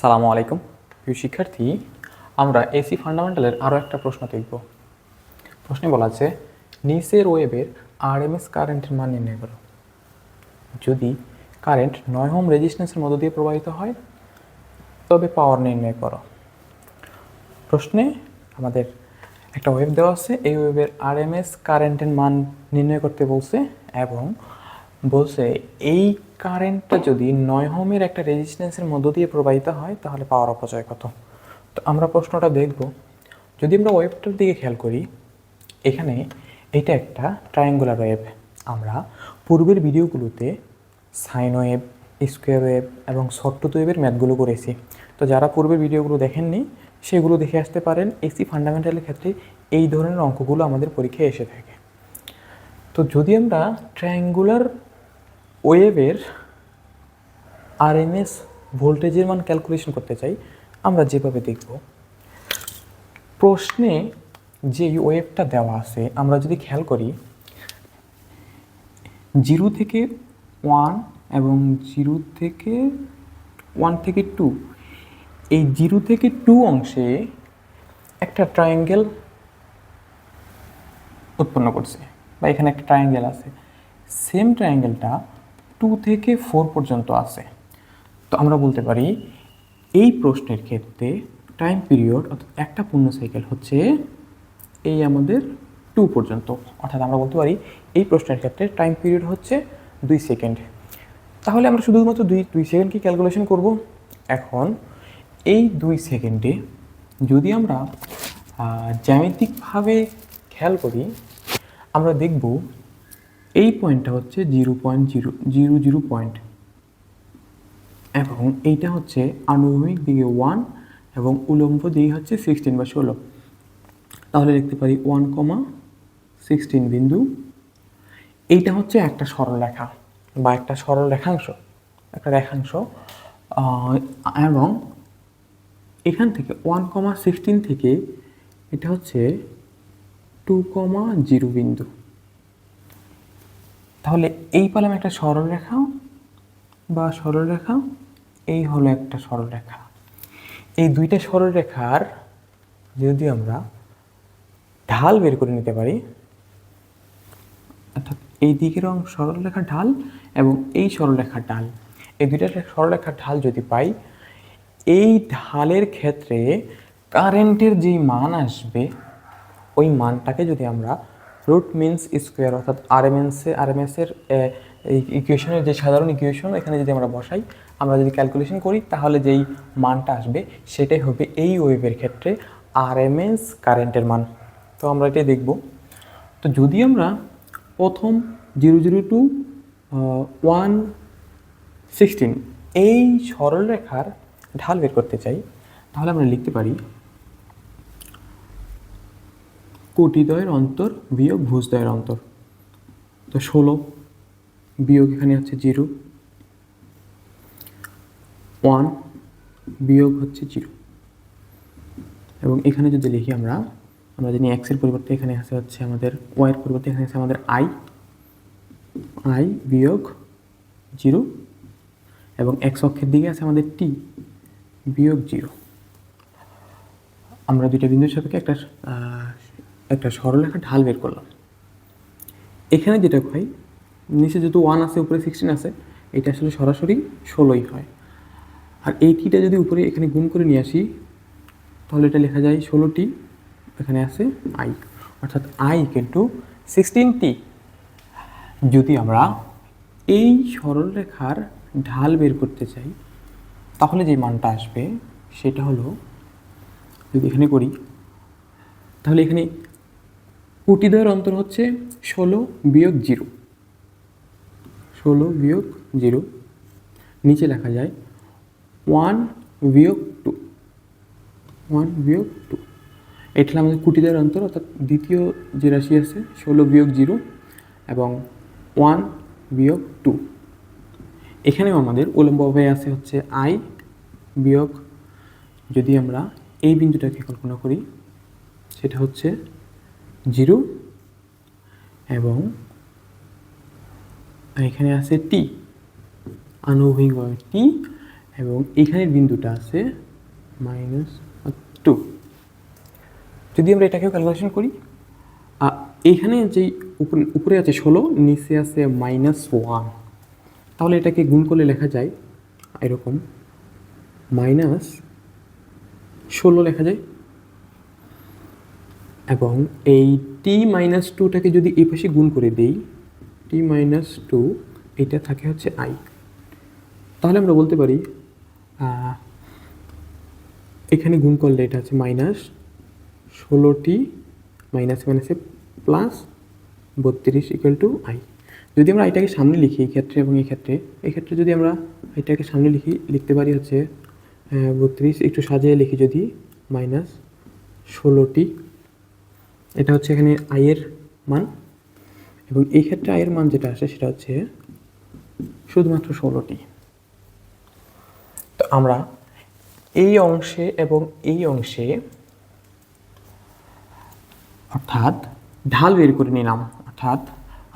সালামু আলাইকুম। প্রিয় শিক্ষার্থী, আমরা এসি ফান্ডামেন্টালের আরও একটা প্রশ্ন দেখব। প্রশ্নে বলা আছে, নিচের ওয়েবের আরএমএস কারেন্টের মান নির্ণয় করো। যদি কারেন্ট নয় হোম রেজিস্ট্যান্সের মধ্য দিয়ে প্রবাহিত হয়, তবে পাওয়ার নির্ণয় করো। প্রশ্নে আমাদের একটা ওয়েব দেওয়া আছে, এই ওয়েবের আরএমএস কারেন্টের মান নির্ণয় করতে বলছে এবং বলছে, এই কারেন্টটা যদি নয় হোমের একটা রেজিস্ট্যান্সের মধ্য দিয়ে প্রবাহিত হয়, তাহলে পাওয়ার অপচয় কত? তো আমরা প্রশ্নটা দেখব। যদি আমরা ওয়েবটার দিকে খেয়াল করি, এখানে এটা একটা ট্রায়াঙ্গুলার ওয়েব আমরা পূর্বের ভিডিওগুলোতে সাইন ওয়েব স্কোয়ার ওয়েব এবং শর্ট ওয়েবের ম্যাথগুলো করেছি। তো যারা পূর্বের ভিডিওগুলো দেখেননি, সেগুলো দেখে আসতে পারেন এসি ফান্ডামেন্টালের ক্ষেত্রে এই ধরনের অঙ্কগুলো আমাদের পরীক্ষায় এসে থাকে। তো যদি আমরা ট্রায়াঙ্গুলার ওয়েভের আরএমএস ভোল্টেজের মান ক্যালকুলেশন করতে চাই, আমরা যেভাবে দেখব। প্রশ্নে যে ওয়েভটা দেওয়া আছে, আমরা যদি খেয়াল করি, জিরো থেকে ওয়ান এবং জিরো থেকে ওয়ান থেকে টু, এই জিরো থেকে টু অংশে একটা ট্রায়াঙ্গেল উৎপন্ন করছে, বা এখানে একটা ট্রায়াঙ্গেল আছে। সেম ট্রায়াঙ্গেলটা টু থেকে ফোর পর্যন্ত আছে। তো আমরা বলতে পারি, এই প্রশ্নের ক্ষেত্রে টাইম পিরিয়ড অর্থাৎ একটা পূর্ণ সাইকেল হচ্ছে এই আমাদের টু পর্যন্ত। অর্থাৎ আমরা বলতে পারি, এই প্রশ্নের ক্ষেত্রে টাইম পিরিয়ড হচ্ছে দুই সেকেন্ড তাহলে আমরা শুধুমাত্র দুই দুই সেকেন্ড কি ক্যালকুলেশন করব? এখন এই দুই সেকেন্ডে যদি আমরা জ্যামিতিকভাবে খেয়াল করি, আমরা দেখব এই পয়েন্টটা হচ্ছে zero point zero zero zero point এবং এইটা হচ্ছে আনুভূমিক দিকে ওয়ান এবং উলম্ব দিকে হচ্ছে সিক্সটিন বা ষোলো। তাহলে লিখতে পারি ওয়ান কমা সিক্সটিন বিন্দু। এইটা হচ্ছে একটা সরলরেখা বা একটা সরল রেখাংশ, একটা রেখাংশ। এবং এখান থেকে ওয়ান কমা সিক্সটিন থেকে এটা হচ্ছে টু কমা জিরো বিন্দু। তাহলে এই পেলাম একটা সরলরেখা বা সরলরেখা এই হলো একটা সরলরেখা এই দুইটা সরলরেখার যদি আমরা ঢাল বের করে নিতে পারি, অর্থাৎ এই দিকের অংশ সরলরেখার ঢাল এবং এই সরলরেখার ঢাল। এই দুইটা সরলরেখার ঢাল যদি পাই, এই ঢালের ক্ষেত্রে কারেন্টের যেই মান আসবে, ওই মানটাকে যদি আমরা রুট মিনস স্কোয়ার অর্থাৎ আরএমএনসে আরএমএসের এই ইকুয়েশনের যে সাধারণ ইকুয়েশন এখানে যদি আমরা বসাই, আমরা যদি ক্যালকুলেশন করি, তাহলে যেই মানটা আসবে, সেটাই হবে এই ওয়েভের ক্ষেত্রে আরএমএস কারেন্টের মান। তো আমরা এটাই দেখব। তো যদি আমরা প্রথম zero zero two one sixteen এই সরলরেখার ঢাল বের করতে চাই, তাহলে আমরা লিখতে পারি কোটিদ্বয়ের অন্তর বিয়োগ ভুজদ্বয়ের অন্তর। তো ষোলো বিয়োগ এখানে হচ্ছে জিরো। ওয়ান বিয়োগ হচ্ছে জিরো। এবং এখানে যদি লিখি আমরা আমরা জানি এক্সের পরিবর্তে এখানে আছে হচ্ছে আমাদের ওয়াইয়ের পরিবর্তে এখানে আছে আমাদের আই আই বিয়োগ জিরো এবং এক্স অক্ষের দিকে আছে আমাদের টি বিয়োগ জিরো। আমরা দুইটা বিন্দুর সাপেক্ষে একটা একটা সরলরেখা ঢাল বের করলাম। এখানে যেটা হয়, নিচে যেহেতু ওয়ান আছে, উপরে সিক্সটিন আছে, এটা আসলে সরাসরি ষোলোই হয়। আর এই টিটা যদি উপরে এখানে গুণ করে নিয়ে আসি, তাহলে এটা লেখা যায় ষোলোটি, এখানে আছে আই অর্থাৎ আই কিন্তু সিক্সটিন টি যদি আমরা এই সরলরেখার ঢাল বের করতে চাই, তাহলে যে মানটা আসবে, সেটা হলো, যদি এখানে করি, তাহলে এখানে কোটিদ্বয়ের অন্তর হচ্ছে ষোলো বিয়োগ জিরো। ষোলো বিয়োগ জিরো। নিচে লেখা যায়, ওয়ান বিয়োগ টু। ওয়ান বিয়োগ টু। এটা আমাদের কোটিদ্বয়ের অন্তর, অর্থাৎ দ্বিতীয় যে রাশি আছে, ষোলো বিয়োগ জিরো এবং ওয়ান বিয়োগ টু। এখানেও আমাদের উলম্বভাবে আছে হচ্ছে আই বিয়োগ। যদি আমরা এই বিন্দুটাকে কল্পনা করি, সেটা হচ্ছে জিরো এবং এখানে আছে টি আনুভূমিকভাবে টি এবং এইখানের বিন্দুটা আছে মাইনাস টু যদি আমরা এটাকেও ক্যালকুলেশন করি যেই উপরে উপরে আছে ষোলো, নিচে আছে মাইনাস ওয়ান তাহলে এটাকে গুণ করলে লেখা যায় এরকম মাইনাস ষোলো লেখা যায়। এবং এই টি মাইনাস টুটাকে যদি এই পাশে গুণ করে দেই টি মাইনাস টু এটা থাকে হচ্ছে আই তাহলে আমরা বলতে পারি এখানে গুণ করলে এটা হচ্ছে মাইনাস ষোলোটি মাইনাস মাইনাসে প্লাস বত্রিশ ইকুয়াল টু আই যদি আমরা আইটাকে সামনে লিখি এই ক্ষেত্রে এবং এই ক্ষেত্রে এই ক্ষেত্রে যদি আমরা এটাকে সামনে লিখি, লিখতে পারি হচ্ছে বত্রিশ একটু সাজিয়ে লিখি যদি মাইনাস ষোলোটি এটা হচ্ছে এখানে আয়ের মান এবং এই ক্ষেত্রে আয়ের মান যেটা আসে সেটা হচ্ছে শুধুমাত্র ষোলোটি। তো আমরা এই অংশে এবং এই অংশে অর্থাৎ ঢাল বের করে নিলাম। অর্থাৎ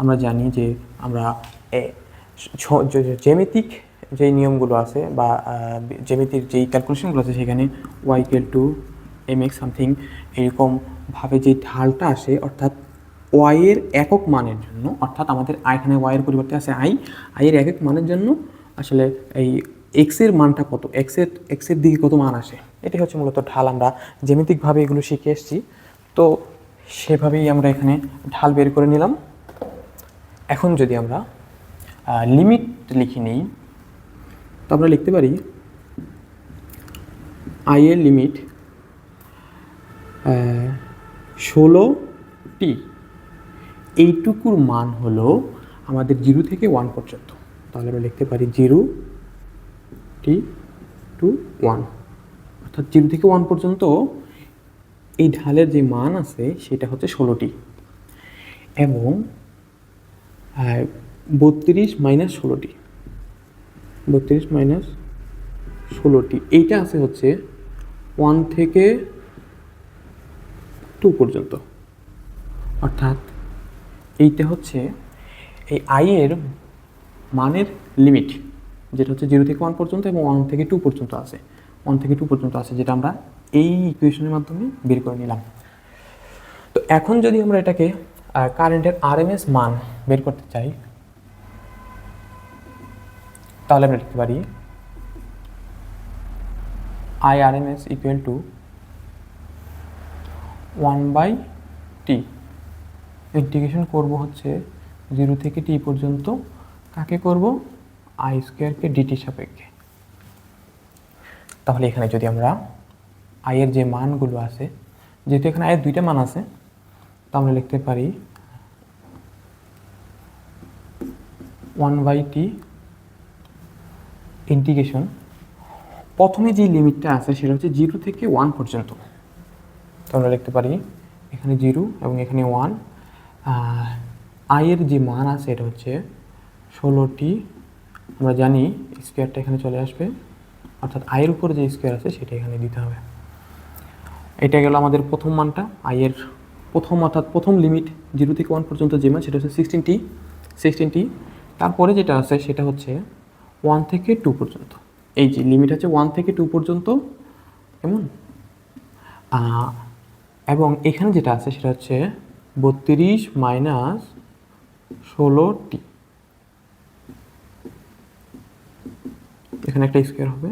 আমরা জানি যে আমরা জ্যামিতিক যে নিয়মগুলো আছে বা জ্যামিতির যেই ক্যালকুলেশনগুলো আছে সেখানে Y equal to M X something এরকমভাবে যে ঢালটা আসে, অর্থাৎ ওয়াইয়ের একক মানের জন্য, অর্থাৎ আমাদের এখানে ওয়াইয়ের পরিবর্তে আছে আই আইয়ের একক মানের জন্য আসলে এই এক্সের মানটা কত এক্সের এক্সের দিকে কত মান আসে? এটাই হচ্ছে মূলত ঢাল, আমরা জ্যামিতিকভাবে এগুলো শিখে এসেছি। তো সেভাবেই আমরা এখানে ঢাল বের করে নিলাম। এখন যদি আমরা লিমিট লিখে নিই, তো আমরা লিখতে পারি আই এর লিমিট ষোলো টি। এইটুকুর মান হলো আমাদের জিরো থেকে ওয়ান পর্যন্ত। তাহলে আমরা লিখতে পারি জিরো টি টু ওয়ান। অর্থাৎ জিরো থেকে ওয়ান পর্যন্ত এই ঢালের যে মান আছে, সেটা হচ্ছে ষোলোটি এবং বত্রিশ মাইনাস ষোলোটি বত্রিশ মাইনাস ষোলোটি এইটা আছে হচ্ছে ওয়ান থেকে টু পর্যন্ত। অর্থাৎ এইটা হচ্ছে এই আইয়ের মানের লিমিট যেটা হচ্ছে জিরো থেকে ওয়ান পর্যন্ত এবং ওয়ান থেকে টু পর্যন্ত আছে। ওয়ান থেকে টু পর্যন্ত আছে, যেটা আমরা এই ইকুয়েশনের মাধ্যমে বের করে নিলাম। তো এখন যদি আমরা এটাকে কারেন্টের আরএমএস মান বের করতে চাই, তাহলে আমরা লিখতে পারি I R M S equal to one by T integration করব হচ্ছে জিরো থেকে টি পর্যন্ত। কাকে করব? আই স্কোয়ারকে ডিটি সাপেক্ষে। তাহলে এখানে যদি আমরা আয়ের যে মানগুলো আছে, যেহেতু এখানে আয়ের দুইটা মান আছে, তো আমরা লিখতে পারি ওয়ান বাই টি ইন্টিগ্রেশন প্রথমে যে লিমিটটা আছে, সেটা হচ্ছে জিরো থেকে ওয়ান পর্যন্ত। আমরা লিখতে পারি এখানে জিরো এবং এখানে ওয়ান আয়ের যে মান আছে এটা হচ্ছে ষোলোটি। আমরা জানি স্কোয়ারটা এখানে চলে আসবে। অর্থাৎ আয়ের উপরে যে স্কোয়ার আছে সেটা এখানে দিতে হবে। এটা গেল আমাদের প্রথম মানটা। আয়ের প্রথম অর্থাৎ প্রথম লিমিট জিরো থেকে ওয়ান পর্যন্ত যে মান, সেটা হচ্ছে সিক্সটিন টি সিক্সটিন টি তারপরে যেটা আছে সেটা হচ্ছে ওয়ান থেকে টু পর্যন্ত। এই যে লিমিট আছে ওয়ান থেকে টু পর্যন্ত, কেমন? এবং এখানে যেটা আছে সেটা হচ্ছে বত্রিশ মাইনাস ষোলো টি। এখানে একটা স্কোয়ার হবে।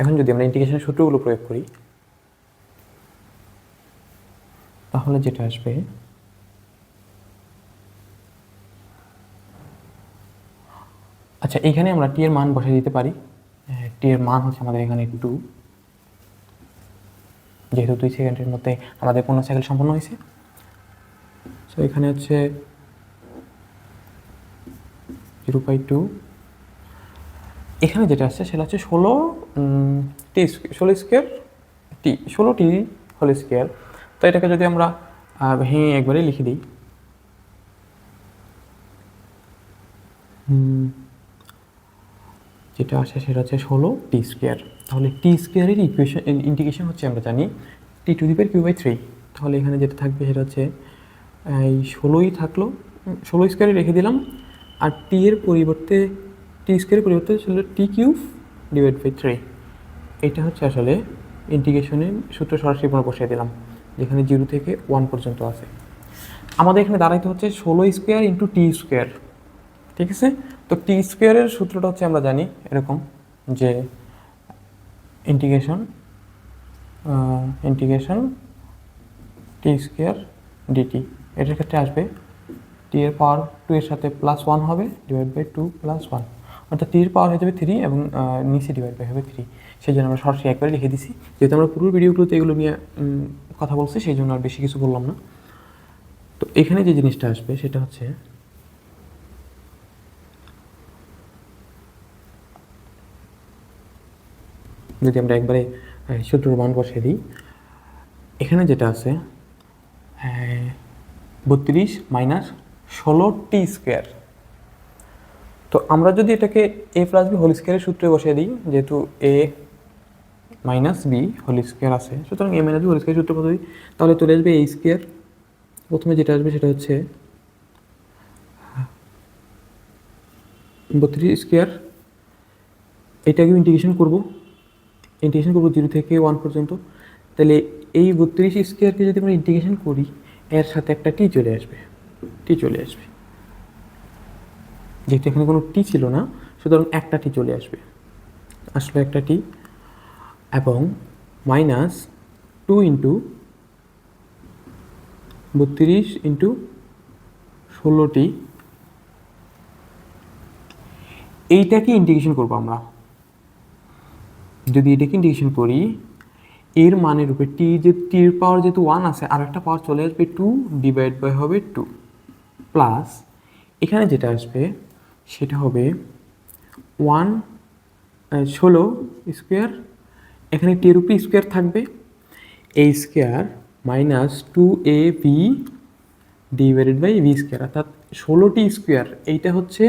এখন যদি আমরা ইন্টিগ্রেশনের সূত্রগুলো প্রয়োগ করি তাহলে যেটা আসবে আচ্ছা এখানে আমরা টি এর মান বসে দিতে পারি। টি এর মান হচ্ছে আমাদের এখানে টু যেহেতু দুই সেকেন্ডের মধ্যে আমাদের পূর্ণ সাইকেল সম্পন্ন হয়েছে। সো এখানে হচ্ছে জিরো বাই টু এখানে যেটা আসছে, সেটা হচ্ছে ষোলো টি ষোলো স্কোয়ার টি ষোলো টি হোল স্কোয়ার তো এটাকে যদি আমরা ভেঙে একবারে লিখে দিই। যেটা আসে সেটা হচ্ছে ষোলো টি স্কোয়ার। তাহলে টি স্কোয়ারের ইকুয়েশন ইন্টিগ্রেশন হচ্ছে আমরা জানি T to the power Q by three তাহলে এখানে যেটা থাকবে সেটা হচ্ছে, এই ষোলোই থাকল ষোলো স্কোয়ারে রেখে দিলাম। আর টি এর পরিবর্তে টি স্কোয়ারের পরিবর্তে ছিল T cube divide by three এটা হচ্ছে আসলে ইন্টিগ্রেশনের সূত্র সরাসরি আমরা বসিয়ে দিলাম। যেখানে জিরো থেকে ওয়ান পর্যন্ত আছে। আমাদের এখানে দাঁড়াইতে হচ্ছে ষোলো স্কোয়ার ইন্টু টি স্কোয়ার, ঠিক আছে? তো টি স্কোয়ারের সূত্রটা হচ্ছে আমরা জানি এরকম যে integration integration T square DT এটার ক্ষেত্রে আসবে টি এর পাওয়ার টু এর সাথে প্লাস ওয়ান হবে divide by two plus one অর্থাৎ এর পাওয়ার হয়ে যাবে থ্রি এবং নিচে ডিভাইড বাই হবে থ্রি সেই জন্য আমরা সরাসরি একবারে লিখে দিছি। যেহেতু আমরা পুরো ভিডিওগুলোতে এগুলো নিয়ে কথা বলছি সেই জন্য আর বেশি কিছু বললাম না। তো এখানে যে জিনিসটা আসবে সেটা হচ্ছে যদি আমরা একবারে আহ, সূত্রের মান বসিয়ে দিই এখানে যেটা আছে বত্রিশ মাইনাস ষোলো টি স্কোয়ার তো আমরা যদি এটাকে এ প্লাস বি হোল স্কোয়ারের সূত্রে বসিয়ে দিই, যেহেতু A minus B whole square আছে, সুতরাং A minus B whole square সূত্র পদ্ধতি তাহলে চলে আসবে এই স্কোয়ার প্রথমে যেটা আসবে সেটা হচ্ছে বত্রিশ স্কোয়ার এটাকে ইন্টিগ্রেশন করব ইন্টিগ্রেশন করব জিরো থেকে ওয়ান পর্যন্ত। তাহলে এই বত্রিশ স্কোয়ারকে যদি আমরা ইন্টিগ্রেশন করি, এর সাথে একটা টি চলে আসবে টি চলে আসবে। যেহেতু এখানে কোনো টি ছিল না, সুতরাং একটা টি চলে আসবে। আসলে একটা টি এবং মাইনাস টু ইন্টু বত্রিশ ইন্টু ষোলোটি এইটাকে ইন্টিগ্রেশন করব আমরা। যদি এটাকে ইন্টিগ্রেশন করি, এর মানের উপরে টি যে টির পাওয়ার যেহেতু ওয়ান আছে, আর একটা পাওয়ার চলে আসবে টু ডিভাইড বাই হবে টু প্লাস এখানে যেটা আসবে সেটা হবে ওয়ান ষোলো স্কোয়ার। এখানে টির উপরে স্কোয়ার থাকবে। A square minus two A B divided by V square. অর্থাৎ ষোলোটি স্কোয়ার এইটা হচ্ছে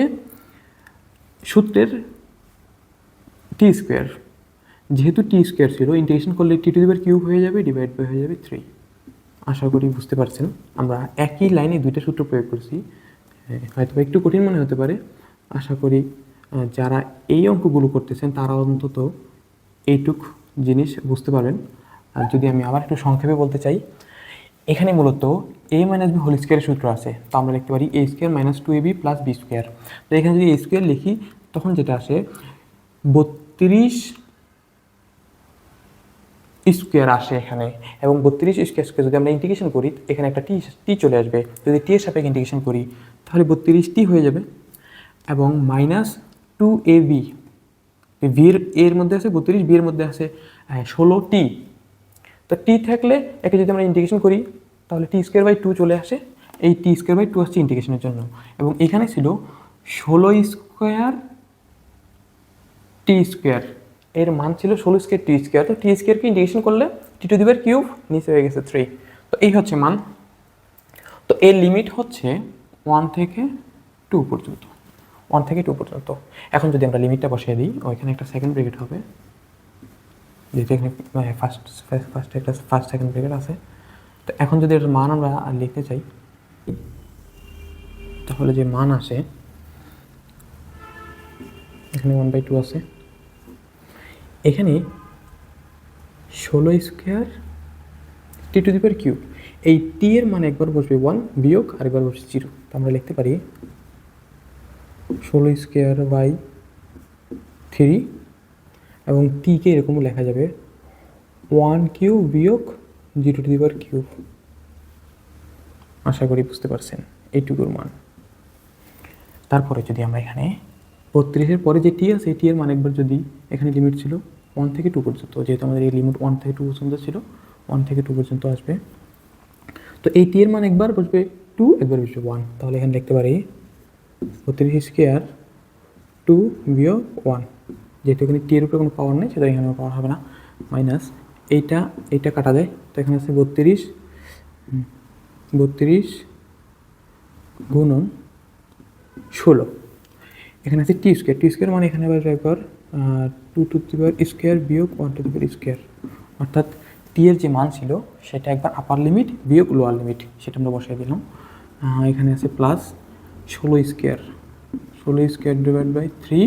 সূত্রের টি স্কোয়ার। যেহেতু টি স্কোয়ার ছিল ইন্টিগ্রেশন করলে টি টু দিবার কিউব হয়ে যাবে ডিভাইড বাই হয়ে যাবে থ্রি। আশা করি বুঝতে পারছেন। আমরা একই লাইনে দুইটা সূত্র প্রয়োগ করছি। হ্যাঁ, হয়তো একটু কঠিন মনে হতে পারে। আশা করি যারা এই অঙ্কগুলো করতেছেন, তারা অন্তত এইটুক জিনিস বুঝতে পারবেন। আর যদি আমি আবার একটু সংক্ষেপে বলতে চাই, এখানে মূলত এ মাইনাস বি হোল স্কোয়ারের সূত্র আছে। তো আমরা লিখতে পারি A square minus two A B plus B square তো এখানে যদি এ স্কোয়ার লিখি, তখন যেটা আসে, বত্রিশ স্কোয়ার আসে এখানে। এবং বত্রিশ স্কোয়ারকে যদি আমরা ইন্টিগ্রেশন করি, এখানে একটা টি টি চলে আসবে। যদি টি এর সাপেক্ষে ইন্টিগ্রেশন করি, তাহলে বত্রিশ টি হয়ে যাবে। এবং মাইনাস টু এ বি ভির এর মধ্যে আছে বত্রিশ বি এর মধ্যে আছে ষোলো টি তো টি থাকলে একে যদি আমরা ইন্টিগ্রেশন করি, তাহলে টি স্কোয়ার বাই টু চলে আসে। এই টি স্কোয়ার বাই টু আসছে ইন্টিগ্রেশনের জন্য। এবং এখানে ছিল ষোলো স্কোয়ার টি স্কোয়ার এর মান ছিল ষোলো স্কোয়ার টি স্কোয়ার তো টি স্কোয়ারকে ইন্টিগ্রেশন করলে টি টু দিবার কিউব নিচে হয়ে গেছে থ্রি তো এই হচ্ছে মান। তো এর লিমিট হচ্ছে ওয়ান থেকে টু পর্যন্ত। ওয়ান থেকে টু পর্যন্ত। এখন যদি আমরা লিমিটটা বসিয়ে দিই, ওইখানে একটা সেকেন্ড ব্রেকেট হবে। যেহেতু এখানে ফার্স্ট ফার্স্ট একটা ফার্স্ট সেকেন্ড ব্রেকেট আছে। তো এখন যদি এর মান আমরা লিখতে চাই, তাহলে যে মান আসে, এখানে ওয়ান বাই টু আছে। এখানে ষোলো square T to the power cube এই টি এর মানে একবার বসবে ওয়ান বিয়োগ আরেকবার বসবে জিরো তো আমরা লিখতে পারি ষোলো স্কোয়ার বাই থ্রি এবং টিকে এরকম লেখা যাবে ওয়ান কিউব বিয়োগ zero to the power cube. আশা করি বুঝতে পারছেন এইটুকুর মান। তারপরে যদি আমরা এখানে বত্রিশের পরে যে টি আছে টি এর মান একবার যদি এখানে লিমিট ছিল ওয়ান থেকে টু পর্যন্ত, যেহেতু আমাদের এই লিমিট ওয়ান থেকে টু পর্যন্ত ছিল ওয়ান থেকে টু পর্যন্ত আসবে। তো এই টি এর মান একবার বসবে টু একবার বসবে ওয়ান তাহলে এখানে লিখতে পারি বত্রিশ স্কোয়ার টু বিয়োগ ওয়ান যেহেতু এখানে টি এর উপরে কোনো পাওয়ার নেই সেটা এখানে পাওয়ার হবে না মাইনাস এইটা এইটা কাটা যায়। তো এখানে আছে বত্রিশ বত্রিশ গুণন ষোলো। এখানে আছে টি স্কোয়ার টি স্কোয়ার মানে এখানে আবার একবার two to the power square বিয়োগ one to the power square অর্থাৎ টি এর যে মান ছিল, সেটা একবার আপার লিমিট বিয়োগ লোয়ার লিমিট সেটা আমরা বসিয়ে দিলাম। এখানে আছে প্লাস ষোলো স্কোয়ার ষোলো স্কোয়ার ডিভাইড বাই থ্রি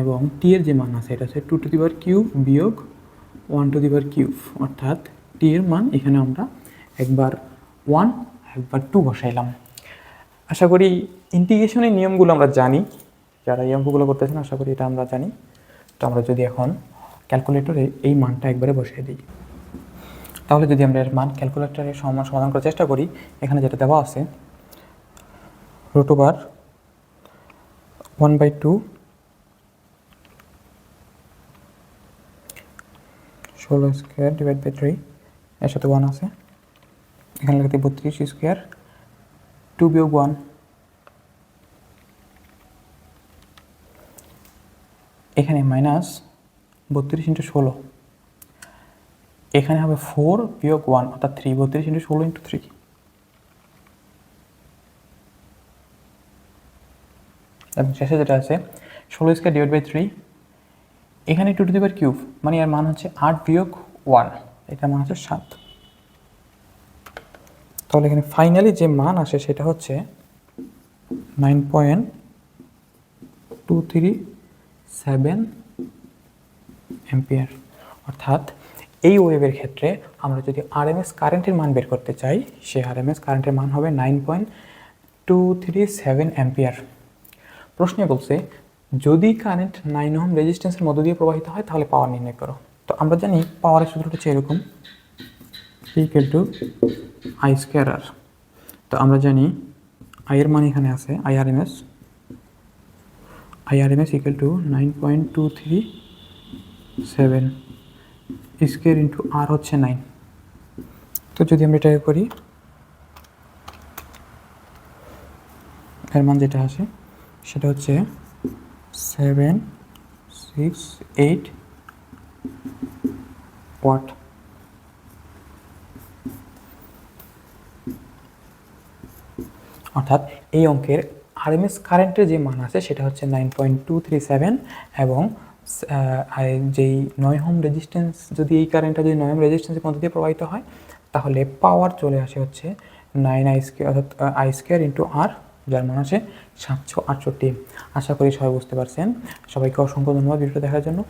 এবং টি এর যে মান আছে, এটা আছে two to the power cube বিয়োগ one to the power cube অর্থাৎ টি এর মান এখানে আমরা একবার ওয়ান একবার টু বসাইলাম। আশা করি ইন্টিগ্রেশনের নিয়মগুলো আমরা জানি, যারা এই অঙ্কগুলো করতেছেন আশা করি এটা আমরা জানি। তো আমরা যদি এখন ক্যালকুলেটরে এই মানটা একবারে বসিয়ে দিই। তাহলে যদি আমরা এর মান ক্যালকুলেটরে সমান সমাধান করার চেষ্টা করি, এখানে যেটা দেওয়া আছে root over one by two ষোলো স্কোয়ার ডিভাইড বাই থ্রি এর সাথে ওয়ান আছে। এখানে লিখতে বত্রিশ স্কোয়ার টু বিয়োগ ওয়ান এখানে মাইনাস বত্রিশ ইন্টু ষোলো। এখানে হবে ফোর বিয়োগ ওয়ান অর্থাৎ থ্রি বত্রিশ ইন্টু ষোলো ইন্টু থ্রি এবং শেষে যেটা আছে, ষোলো স্কোয়ার ডিভাইড বাই থ্রি এখানে টু টু দিবার কিউব মানে এর মান হচ্ছে আট বিয়োগ ওয়ান এটার মান হচ্ছে সাত। তাহলে এখানে ফাইনালি যে মান আসে সেটা হচ্ছে nine point two three seven ampere অর্থাৎ এই ওয়েভের ক্ষেত্রে আমরা যদি আরএমএস কারেন্টের মান বের করতে চাই সে আরএমএস কারেন্টের মান হবে nine point two three seven ampere প্রশ্নে বলছে যদি কারেন্ট নাইন ওহম রেজিস্ট্যান্সের মধ্য দিয়ে প্রবাহিত হয়, তাহলে পাওয়ার নির্ণয় করো। তো আমরা জানি পাওয়ারের সূত্রটা হচ্ছে এরকম equal to I square R তো আমরা জানি আই এর মান এখানে আছে I R M S I R M S equal to nine point two three seven square into R হচ্ছে নাইন তো যদি আমরা এটাকে করি, এর মান যেটা আসে সেটা হচ্ছে সেভেন সিক্স এইট ওয়াট অর্থাৎ এই অঙ্কের আরএমএস কারেন্টের যে মান আছে, সেটা হচ্ছে nine point two three seven এবং যেই নয় হোম রেজিস্ট্যান্স যদি এই কারেন্টটা যদি নয় হোম রেজিস্ট্যান্সের মধ্যে দিয়ে প্রবাহিত হয়, তাহলে পাওয়ার চলে আসে হচ্ছে নাইন আই স্কোয়ার অর্থাৎ আই স্কোয়ার ইন্টু আর যার মান আছে সাতশো আটষট্টি। আশা করি সবাই বুঝতে পারছেন। সবাইকে অসংখ্য ধন্যবাদ ভিডিওটা দেখার জন্য।